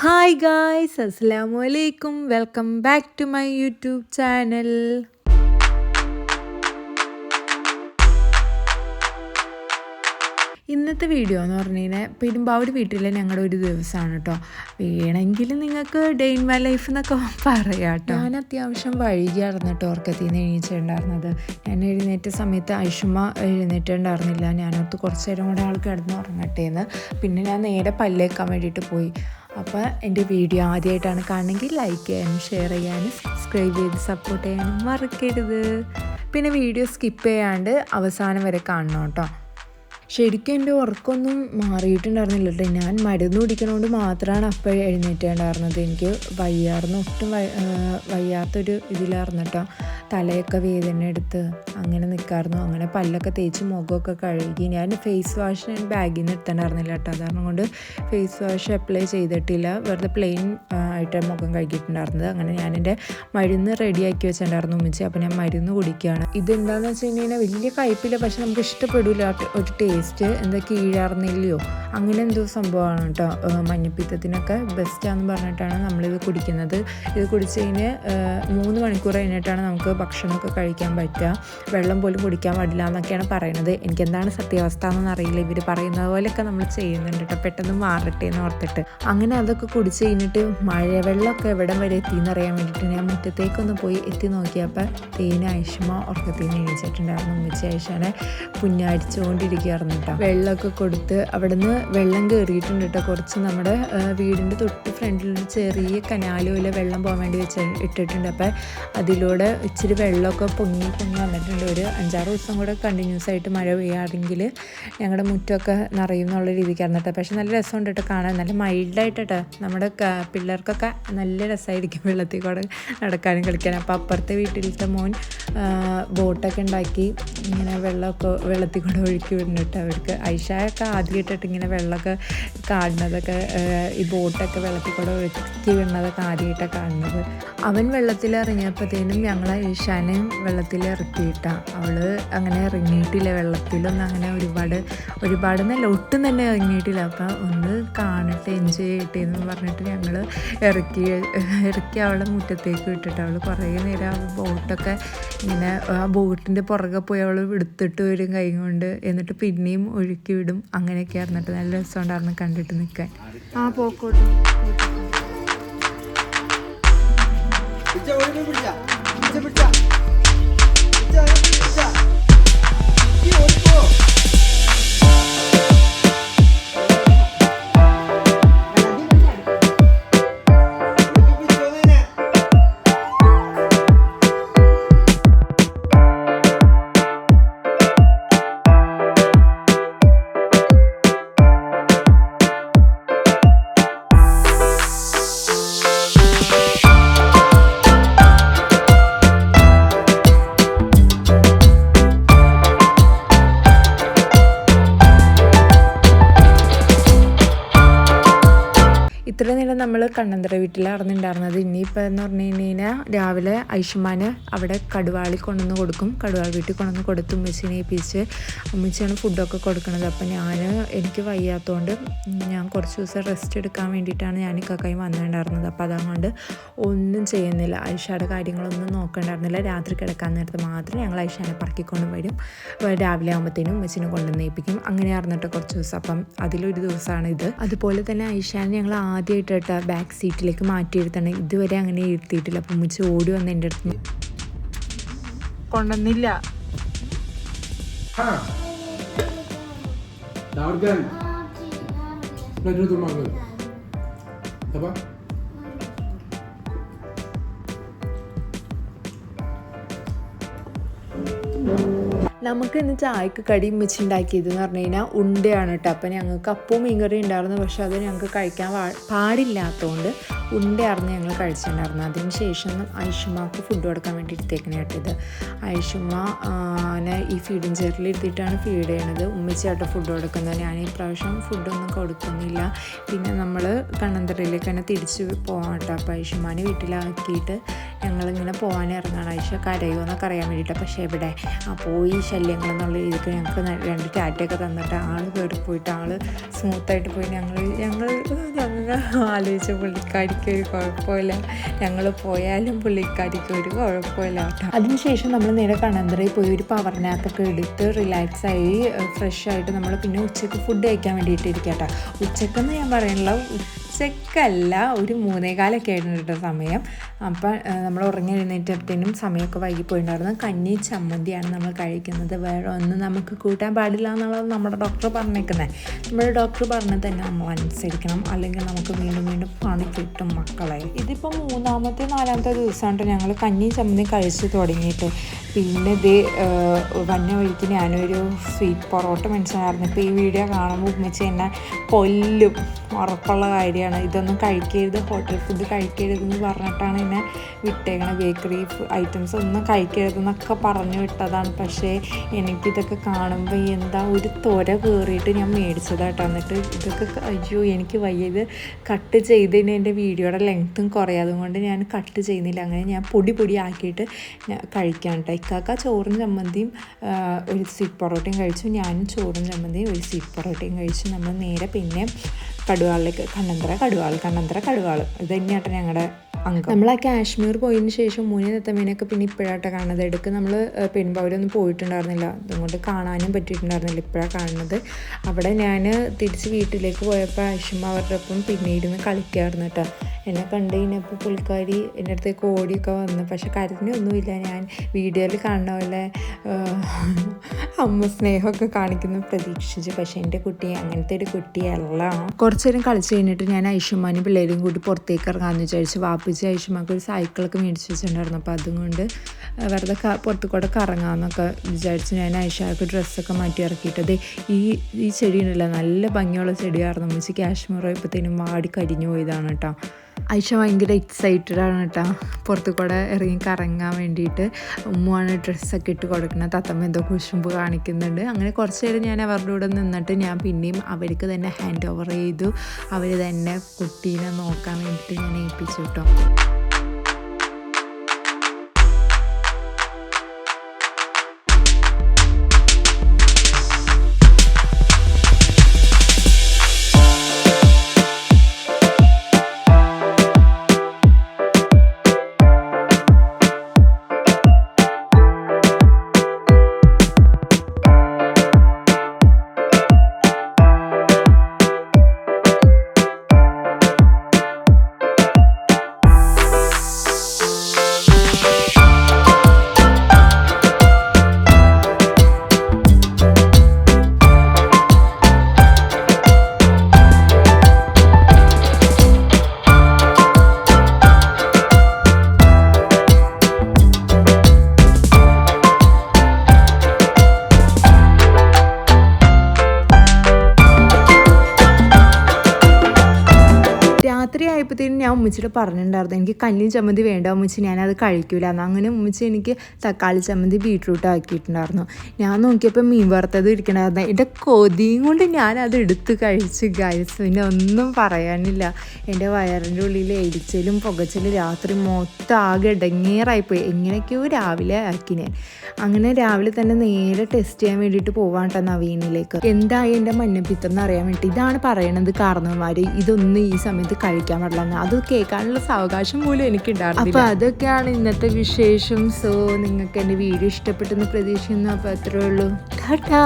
Hi guys അസ്സാമു അലൈക്കും welcome back to my YouTube channel ഇന്നത്തെ വീഡിയോ എന്ന് പറഞ്ഞു കഴിഞ്ഞാൽ പെരുമ്പാവൂർ വീട്ടിലെ ഞങ്ങളുടെ ഒരു ദിവസമാണ് കേട്ടോ വേണമെങ്കിൽ നിങ്ങൾക്ക് ഡേ ഇൻ മൈ ലൈഫ് എന്നൊക്കെ പറയാം കേട്ടോ ഞാൻ അത്യാവശ്യം വൈകിയായിരുന്നു കേട്ടോ ഉറക്കത്തിൽ നിന്ന് എണീച്ചിട്ടുണ്ടായിരുന്നത്. ഞാൻ എഴുന്നേറ്റ സമയത്ത് ഐഷുമ എഴുന്നേറ്റുണ്ടായിരുന്നില്ല ഞാനോർത്ത് കുറച്ച് നേരം കൂടെ ആൾ കിടന്ന് ഉറങ്ങട്ടെ എന്ന് പിന്നെ ഞാൻ നേരെ പല്ലേക്കാൻ വേണ്ടിയിട്ട് പോയി. അപ്പോൾ എന്റെ വീഡിയോ ആദ്യമായിട്ടാണ് കാണണമെങ്കിൽ ലൈക്ക് ചെയ്യാനും ഷെയർ ചെയ്യാനും സബ്സ്ക്രൈബ് ചെയ്ത് സപ്പോർട്ട് ചെയ്യാനും മറക്കരുത്. പിന്നെ വീഡിയോ സ്കിപ്പ് ചെയ്യാണ്ട് അവസാനം വരെ കാണണം കേട്ടോ. ശരിക്കും എന്റെ ഉറക്കമൊന്നും മാറിയിട്ടുണ്ടായിരുന്നില്ല കേട്ടോ ഞാൻ മരുന്ന് കുടിക്കണോണ്ട് മാത്രമാണ് അപ്പോൾ എഴുന്നേറ്റുണ്ടായിരുന്നത്. എനിക്ക് വയ്യാർന്ന് ഒട്ടും വയ്യ വയ്യാത്തൊരു ഇതിലായിരുന്നു കേട്ടോ തലയൊക്കെ വേദന എടുത്ത് അങ്ങനെ നിൽക്കായിരുന്നു അങ്ങനെ പല്ലൊക്കെ തേച്ച് മുഖമൊക്കെ കഴുകി ഞാൻ ഫേസ് വാഷ് ഞാൻ ബാഗിൽ നിന്ന് എടുത്തിട്ടുണ്ടായിരുന്നില്ല കേട്ടോ അതാണ് കൊണ്ട് ഫേസ് വാഷ് അപ്ലൈ ചെയ്തിട്ടില്ല. വെറുതെ പ്ലെയിൻ ആയിട്ട് മുഖം കഴുകിയിട്ടുണ്ടായിരുന്നത്. അങ്ങനെ ഞാൻ എന്റെ മരുന്ന് റെഡിയാക്കി വെച്ചിട്ടുണ്ടായിരുന്നു ഉമ്മിച്ച്. അപ്പോൾ ഞാൻ മരുന്ന് കുടിക്കുകയാണ് ഇതെന്താണെന്ന് വെച്ച് കഴിഞ്ഞാൽ വലിയ കയ്പില്ല. പക്ഷെ നമുക്ക് ഇഷ്ടപ്പെടില്ല ഒരു ടേസ്റ്റ് എന്താ കീഴാർന്നില്ലയോ? അങ്ങനെ എന്തോ സംഭവമാണ് കേട്ടോ. മഞ്ഞപ്പിത്തത്തിനൊക്കെ ബെസ്റ്റാന്ന് പറഞ്ഞിട്ടാണ് നമ്മളിത് കുടിക്കുന്നത്. ഇത് കുടിച്ച് കഴിഞ്ഞ് മൂന്ന് മണിക്കൂർ കഴിഞ്ഞിട്ടാണ് നമുക്ക് ഭക്ഷണമൊക്കെ കഴിക്കാൻ പറ്റുക. വെള്ളം പോലും കുടിക്കാൻ പാടില്ല എന്നൊക്കെയാണ് പറയുന്നത്. എനിക്ക് എന്താണ് സത്യാവസ്ഥ എന്നൊന്നും അറിയില്ല. ഇവർ പറയുന്നത് പോലെയൊക്കെ നമ്മൾ ചെയ്യുന്നുണ്ട് കേട്ടോ. പെട്ടെന്ന് മാറട്ടെ എന്ന് ഓർത്തിട്ട്. അങ്ങനെ അതൊക്കെ കുടിച്ച് കഴിഞ്ഞിട്ട് മഴവെള്ളമൊക്കെ എവിടെ വരെ എത്തിയെന്ന് അറിയാൻ വേണ്ടിയിട്ട് ഞാൻ മുറ്റത്തേക്കൊന്ന് പോയി എത്തി നോക്കിയപ്പോൾ തേന ഐഷമ ഉറക്കത്തിൽ നിന്ന് എണീച്ചിട്ടുണ്ടായിരുന്നു. ഉമ്മച്ചി ഐഷാനെ പുഞ്ഞാടിച്ചുകൊണ്ടിരിക്കുകയായിരുന്നു കേട്ടോ വെള്ളമൊക്കെ കൊടുത്ത് അവിടുന്ന് വെള്ളം കയറിയിട്ടുണ്ട് കേട്ടോ. കുറച്ച് നമ്മുടെ വീടിന്റെ തൊട്ട് ഫ്രണ്ടിൽ ഒരു ചെറിയ കനാല് പോലെ വെള്ളം പോകാൻ വേണ്ടി വെച്ച് ഇട്ടിട്ടുണ്ട്. അപ്പോൾ അതിലൂടെ ഇച്ചിരി വെള്ളമൊക്കെ പൊങ്ങി പൊങ്ങി വന്നിട്ടുണ്ട്. ഒരു അഞ്ചാറ് ദിവസം കൂടെ കണ്ടിന്യൂസ് ആയിട്ട് മഴ പെയ്യാറെങ്കിൽ ഞങ്ങളുടെ മുറ്റമൊക്കെ നിറയും എന്നുള്ള രീതിക്കായിരുന്നു കേട്ടോ. പക്ഷെ നല്ല രസമുണ്ട് കേട്ടോ കാണാൻ. നല്ല മൈൽഡായിട്ട് കേട്ടോ. നമ്മുടെ പിള്ളേർക്കൊക്കെ നല്ല രസമായിരിക്കും വെള്ളത്തിൽ കൂടെ നടക്കാനും കളിക്കാനും. അപ്പോൾ അപ്പുറത്തെ വീട്ടിലത്തെ മോൻ ബോട്ടൊക്കെ ഉണ്ടാക്കി ഇങ്ങനെ വെള്ളമൊക്കെ വെള്ളത്തിൽ കൂടെ ഒഴുക്കി വിടുന്നുണ്ട്. അവർക്ക് ഐഷായൊക്കെ ആദ്യമായിട്ടിട്ട് ഇങ്ങനെ വെള്ളമൊക്കെ കാണുന്നതൊക്കെ ഈ ബോട്ടൊക്കെ വെള്ളത്തിൽ കൂടെ ഒഴുക്കി വീണതൊക്കെ ആദ്യമായിട്ടാണ് കാണുന്നത്. അവൻ വെള്ളത്തിൽ ഇറങ്ങിയപ്പോഴത്തേനും ഞങ്ങൾ ഐഷാനെ വെള്ളത്തിൽ ഇറക്കിയിട്ടാണ് അവൾ അങ്ങനെ ഇറങ്ങിയിട്ടില്ല വെള്ളത്തിലൊന്നും അങ്ങനെ ഒരുപാട് ഒരുപാട് നല്ല ഒട്ടും തന്നെ ഇറങ്ങിയിട്ടില്ല. അപ്പം ഒന്ന് കാണട്ടെ എൻജോയ് ചെയ്യട്ടെ എന്ന് പറഞ്ഞിട്ട് ഞങ്ങൾ ഇറക്കി ഇറക്കി അവളെ മുറ്റത്തേക്ക് വിട്ടിട്ട് അവൾ കുറേ നേരം ആ ബോട്ടൊക്കെ ഇങ്ങനെ ആ ബോട്ടിന്റെ പുറകെ പോയി അവൾ എടുത്തിട്ട് വരും കൈ കൊണ്ട്. എന്നിട്ട് പിന്നെയും ഒഴുക്കി വിടും അങ്ങനെയൊക്കെ ആയിരുന്നിട്ട് നല്ല രസമുണ്ടായിരുന്നു കണ്ടിട്ട് നിൽക്കാൻ. ആ പോക്കോട്ടെ. പിടിച്ച പിടിച്ച. നമ്മൾ കണ്ണന്തറ വീട്ടിലായിരുന്നുണ്ടായിരുന്നത് ഇനിയിപ്പോൾ എന്ന് പറഞ്ഞു കഴിഞ്ഞാൽ രാവിലെ ഐഷുമാന് അവിടെ കടുവാളി കൊണ്ടുവന്ന് കൊടുക്കും. കടുവാൾ വീട്ടിൽ കൊണ്ടുവന്ന് കൊടുത്ത് ഉമ്മച്ചിനെ ഏൽപ്പിച്ച് ഉമ്മച്ചിയാണ് ഫുഡൊക്കെ കൊടുക്കുന്നത് അപ്പോൾ ഞാൻ എനിക്ക് വയ്യാത്തതുകൊണ്ട് ഞാൻ കുറച്ച് ദിവസം റെസ്റ്റ് എടുക്കാൻ വേണ്ടിയിട്ടാണ് ഞാൻ കക്കയും വന്നിട്ടുണ്ടായിരുന്നത്. അപ്പോൾ അതുകൊണ്ട് ഒന്നും ചെയ്യുന്നില്ല. ഐഷയുടെ കാര്യങ്ങളൊന്നും നോക്കണ്ടായിരുന്നില്ല. രാത്രി കിടക്കാൻ നേരത്ത് മാത്രം ഞങ്ങൾ ഐഷാനെ പറക്കിക്കൊണ്ട് വരും. രാവിലെ ആകുമ്പോഴത്തേനും ഉമ്മച്ചിനെ കൊണ്ടുവന്ന് ഏൽപ്പിക്കും. അങ്ങനെ ആയിരുന്നിട്ട് കുറച്ച് ദിവസം. അപ്പം അതിലൊരു ദിവസമാണ് ഇത്. അതുപോലെ തന്നെ ഐഷാനെ ഞങ്ങൾ ആദ്യമായിട്ട് കേട്ടോ ബാക്ക് സീറ്റിലേക്ക് മാറ്റിയെടുത്താണ് ഇതുവരെ അങ്ങനെ ഇരുത്തിയിട്ടില്ല. അപ്പം ഉമ്മച്ചി ഓടി വന്ന് എന്റെ അടുത്ത് കൊണ്ടുവന്നില്ല. Udah dulu tuh manggil. നമുക്ക് ഇന്ന് ചായക്ക് കടി മിച്ച് ഉണ്ടാക്കിയത് എന്ന് പറഞ്ഞു കഴിഞ്ഞാൽ ഉണ്ടയാണ് കേട്ടോ. അപ്പം ഞങ്ങൾക്ക് അപ്പവും മീൻകറി ഉണ്ടായിരുന്നു. പക്ഷെ അത് ഞങ്ങൾക്ക് കഴിക്കാൻ പാടില്ലാത്തതുകൊണ്ട് ഉണ്ടയായിരുന്നു ഞങ്ങൾ കഴിച്ചിട്ടുണ്ടായിരുന്നത് അതിന് ശേഷം ഐഷുമാക്ക് ഫുഡ് കൊടുക്കാൻ വേണ്ടി എടുത്തേക്കണേ കേട്ടോ ഇത് ഐഷുമ ഈ ഫീഡിങ് ചെയറിൽ ഇരുത്തിയിട്ടാണ് ഫീഡ് ചെയ്യണത്. ഉമ്മച്ചിയായിട്ട് ഫുഡ് കൊടുക്കുന്നത്. ഞാൻ ഈ പ്രാവശ്യം ഫുഡൊന്നും കൊടുക്കുന്നില്ല. പിന്നെ നമ്മൾ കണ്ണന്തറയിലേക്ക് തന്നെ തിരിച്ച് പോകാം കേട്ടോ അപ്പോൾ ഐഷുമാനെ വീട്ടിലാക്കിയിട്ട് ഞങ്ങളിങ്ങനെ പോകാൻ ഇറങ്ങാണ്. ഐഷ കരയോ എന്നൊക്കെ അറിയാൻ വേണ്ടിയിട്ട്. പക്ഷേ എവിടെ ആ പോയി ശല്യങ്ങൾ എന്നുള്ള രീതിക്ക് ഞങ്ങൾക്ക് രണ്ട് ടാറ്റയൊക്കെ തന്നിട്ട് ആൾ കയറി പോയിട്ട് ആൾ സ്മൂത്തായിട്ട് പോയി ഞങ്ങൾ ഞങ്ങൾ ഞങ്ങൾ ആലോചിച്ച പുള്ളിക്കാരിക്ക് ഒരു കുഴപ്പമില്ല. ഞങ്ങൾ പോയാലും പുള്ളിക്കാരിക്ക് ഒരു കുഴപ്പമില്ല. കേട്ടോ അതിനുശേഷം നമ്മൾ നേരെ കണന്തറയിൽ പോയി ഒരു പവർ നാപ്പൊക്കെ എടുത്ത് റിലാക്സ് ആയി ഫ്രഷ് ആയിട്ട് നമ്മൾ പിന്നെ ഉച്ചയ്ക്ക് ഫുഡ് കഴിക്കാൻ വേണ്ടിയിട്ട് ഇരിക്കാം കേട്ടോ ഉച്ചക്കെന്ന് ഞാൻ പറയണില്ല ഉച്ചക്കല്ല ഒരു മൂന്നേകാലൊക്കെ ആയിരുന്നു കേട്ടോ സമയം. അപ്പം നമ്മൾ ഉറങ്ങി എഴുന്നേറ്റപ്പോഴത്തേനും സമയമൊക്കെ വൈകിപ്പോയിട്ടുണ്ടായിരുന്നു. കഞ്ഞി ചമ്മന്തിയാണ് നമ്മൾ കഴിക്കുന്നത്. വേറെ ഒന്നും നമുക്ക് കൂട്ടാൻ പാടില്ല എന്നുള്ളത് നമ്മുടെ ഡോക്ടർ പറഞ്ഞേക്കുന്നത് നമ്മുടെ ഡോക്ടർ പറഞ്ഞത് തന്നെ നമ്മൾ അനുസരിക്കണം. അല്ലെങ്കിൽ നമുക്ക് വീണ്ടും വീണ്ടും പണി കിട്ടും മക്കളെ. ഇതിപ്പോൾ മൂന്നാമത്തെ നാലാമത്തെ ദിവസമാണ് ഞങ്ങൾ കഞ്ഞി ചമ്മന്തി കഴിച്ചു തുടങ്ങിയിട്ട്. പിന്നെ ഇത് വന്ന വഴിക്ക് ഞാനൊരു സ്വീറ്റ് പൊറോട്ട മനസ്സിലായിരുന്നു ഇപ്പോൾ ഈ വീഡിയോ കാണുമ്പോൾ ഉമ്മച്ചി എന്നെ കൊല്ലും. ഉറപ്പുള്ള കാര്യമാണ് ഇതൊന്നും കഴിക്കരുത് ഹോട്ടൽ ഫുഡ് കഴിക്കരുതെന്ന് പറഞ്ഞിട്ടാണ് എന്നെ വിട്ടേക്കണ. ബേക്കറി ഐറ്റംസ് ഒന്നും കഴിക്കരുതെന്നൊക്കെ പറഞ്ഞു വിട്ടതാണ്. പക്ഷേ എനിക്കിതൊക്കെ കാണുമ്പോൾ എന്താ ഒരു തൊര കയറിയിട്ട് ഞാൻ മേടിച്ചതാട്ടോ എന്നിട്ട് ഇതൊക്കെ അയ്യോ എനിക്ക് വയ്യ ഇത് കട്ട് ചെയ്തതിന് എന്റെ വീഡിയോയുടെ ലെങ്ത്തും കുറയാതും കൊണ്ട് ഞാൻ കട്ട് ചെയ്യുന്നില്ല. അങ്ങനെ ഞാൻ പൊടി പൊടി ആക്കിയിട്ട് ഞാൻ കഴിക്കാൻ കേട്ടോ ഇക്കാക്ക ചോറും ചമ്മന്തിയും ഒരു സ്വീറ്റ് പൊറോട്ടയും കഴിച്ചു. ഞാനും ചോറും ചമ്മന്തിയും ഒരു സ്വീറ്റ് പൊറോട്ടയും കഴിച്ചു. നമ്മൾ നേരെ പിന്നെ കടുവാളിലേക്ക് കണ്ണന്തറ കടുവാൾ കണ്ണന്തറ കടുവാൾ ഇത് തന്നെയാട്ടോ ഞങ്ങളുടെ നമ്മൾ ആ കാശ്മീർ പോയതിന് ശേഷം മൂന്ന് എത്തമേനൊക്കെ പിന്നെ ഇപ്പോഴാട്ടെ കാണുന്നത്. എടുക്ക് നമ്മൾ പെരുമ്പാവൂരൊന്നും പോയിട്ടുണ്ടായിരുന്നില്ല. അതുകൊണ്ട് കാണാനും പറ്റിയിട്ടുണ്ടായിരുന്നില്ല. ഇപ്പോഴാണ് കാണുന്നത്. അവിടെ ഞാൻ തിരിച്ച് വീട്ടിലേക്ക് പോയപ്പോൾ ആശുമ അവരുടെ ഒപ്പം പിന്നെ ഇരുന്ന് കളിക്കായിരുന്നു കേട്ടോ. എന്നെ കണ്ടു കഴിഞ്ഞപ്പോൾ പുള്ളിക്കാരി എന്റെ അടുത്തേക്ക് ഓടിയൊക്കെ വന്നു. പക്ഷെ കരഞ്ഞൊന്നുമില്ല ഞാൻ. വീഡിയോയിൽ കാണുന്ന പോലെ അമ്മ സ്നേഹമൊക്കെ കാണിക്കുന്നു പ്രതീക്ഷിച്ചു. പക്ഷേ എന്റെ കുട്ടി അങ്ങനത്തെ ഒരു കുട്ടിയല്ല. കുറച്ചു നേരം കളിച്ച് കഴിഞ്ഞിട്ട് ഞാൻ ഐഷുമാനും പിള്ളേരും കൂടി പുറത്തേക്ക് ഇറങ്ങാമെന്ന് വിചാരിച്ചു വാപ്പിച്ച് ഐഷുമാക്ക് ഒരു സൈക്കിളൊക്കെ മേടിച്ച് വെച്ചിട്ടുണ്ടായിരുന്നു. അപ്പോൾ അതും കൊണ്ട് വെറുതെ പുറത്ത് കൂടെ കറങ്ങാമെന്നൊക്കെ വിചാരിച്ച് ഞാൻ ഐഷാക്ക് ഡ്രസ്സൊക്കെ മാറ്റി ഇറക്കിയിട്ടത് ഈ ഈ ചെടി ഉണ്ടല്ലോ നല്ല ഭംഗിയുള്ള ചെടിയായിരുന്നു. അമ്മച്ചി കാശ്മീർ പോയപ്പോഴത്തേനും വാടി കരിഞ്ഞു പോയതാണ് കേട്ടോ. ഐഷ ഭയങ്കര എക്സൈറ്റഡ് ആണ് കേട്ടോ. പുറത്ത് കൂടെ ഇറങ്ങി കറങ്ങാൻ വേണ്ടിയിട്ട് ഉമ്മുവാണ് ഡ്രസ്സൊക്കെ ഇട്ട് കൊടുക്കുന്നത്. തത്തമ്മ എന്തോ കുശുമ്പ് കാണിക്കുന്നുണ്ട്. അങ്ങനെ കുറച്ച് നേരം ഞാൻ അവരുടെ കൂടെ നിന്നിട്ട് ഞാൻ പിന്നെയും അവർക്ക് തന്നെ ഹാൻഡ് ഓവർ ചെയ്തു. അവർ തന്നെ കുട്ടീനെ നോക്കാൻ വേണ്ടിയിട്ട് ഞാൻ ഏൽപ്പിച്ചു കേട്ടോ. രാത്രി ആയപ്പോഴത്തേനും ഞാൻ ഉമ്മച്ചിയുടെ പറഞ്ഞിട്ടുണ്ടായിരുന്നു എനിക്ക് കഞ്ഞി ചമ്മന്തി വേണ്ട ഉമ്മച്ചി ഞാനത് കഴിക്കൂല. എന്ന് അങ്ങനെ ഉമ്മച്ചി എനിക്ക് തക്കാളി ചമ്മന്തി ബീട്രൂട്ട് ആക്കിയിട്ടുണ്ടായിരുന്നു. ഞാൻ നോക്കിയപ്പോൾ മീൻ വറുത്തത് ഇരിക്കണമായിരുന്നു എന്റെ കൊതിയും കൊണ്ട് ഞാനത് എടുത്ത് കഴിച്ച് ഗൈസ് പിന്നെ ഒന്നും പറയാനില്ല. എന്റെ വയറിന്റെ ഉള്ളിൽ എരിച്ചലും പുകച്ചലും രാത്രി മൊത്തം ആകെ ഇടങ്ങേറായിപ്പോയി. എങ്ങനെയൊക്കെയോ രാവിലെ ആക്കി ഞാൻ. അങ്ങനെ രാവിലെ തന്നെ നേരെ ടെസ്റ്റ് ചെയ്യാൻ വേണ്ടിയിട്ട് പോവാൻ കേട്ടോ നവീനിലേക്ക്. എന്തായി എന്റെ മഞ്ഞപ്പിത്തം എന്ന് അറിയാൻ വേണ്ടി ഇതാണ് പറയണത് കാരണവന്മാർ ഇതൊന്നും ഈ സമയത്ത് കഴിക്കാൻ പാടില്ല അതൊക്കെ അത് കേൾക്കാനുള്ള സാവകാശം പോലും എനിക്കുണ്ടായിരുന്നു അപ്പോൾ അതൊക്കെയാണ് ഇന്നത്തെ വിശേഷം. സോ നിങ്ങൾക്ക് എന്റെ വീഡിയോ ഇഷ്ടപ്പെട്ടെന്ന് പ്രതീക്ഷിക്കുന്നു. അപ്പോൾ അത്രേ ഉള്ളൂ. ടാറ്റാ.